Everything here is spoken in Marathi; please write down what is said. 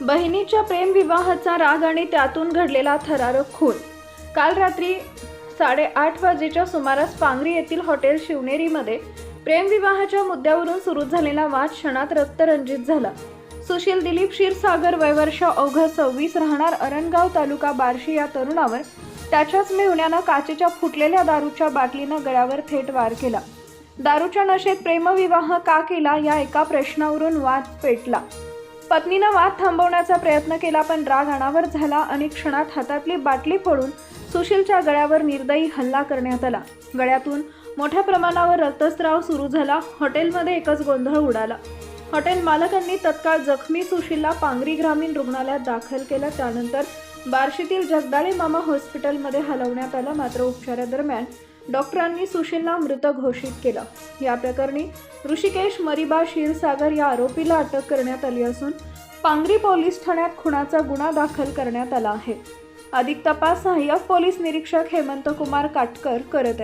बहिणीच्या प्रेमविवाहाचा राग आणि त्यातून घडलेला थरारक खून. काल रात्री साडेआठ वाजेच्या सुमारास पांगरी येथील हॉटेल शिवनेरीमध्ये प्रेमविवाहाच्या मुद्द्यावरून सुरू झालेला वाद क्षणात रक्तरंजित झाला. सुशील दिलीप क्षीरसागर वयवर्ष अवघ सव्वीस राहणार अरणगाव तालुका बार्शी या तरुणावर त्याच्याच मेहुण्यानं काचेच्या फुटलेल्या दारूच्या बाटलीनं गळ्यावर थेट वार केला. दारूच्या नशेत प्रेमविवाह का केला या एका प्रश्नावरून वाद पेटला. पत्नीनं वाद थांबवण्याचा प्रयत्न केला पण राग अनावर झाला आणि क्षणात हातातली बाटली फोडून सुशीलच्या गळ्यावर निर्दयी हल्ला करण्यात आला. गळ्यातून मोठ्या प्रमाणावर रक्तस्राव सुरू झाला. हॉटेलमध्ये एकच गोंधळ उडाला. हॉटेल मालकांनी तत्काळ जखमी सुशीलला पांगरी ग्रामीण रुग्णालयात दाखल केलं. त्यानंतर बार्शीतील जगदाळे मामा हॉस्पिटलमध्ये हलवण्यात आलं. मात्र उपचारादरम्यान डॉक्टरांनी सुशीलला मृत घोषित केलं. या प्रकरणी ऋषिकेश मरिबा क्षीरसागर या आरोपीला अटक करण्यात आली असून पांगरी पोलीस ठाण्यात खुनाचा गुन्हा दाखल करण्यात आला आहे. अधिक तपास सहाय्यक पोलीस निरीक्षक हेमंत कुमार काटकर करत आहेत.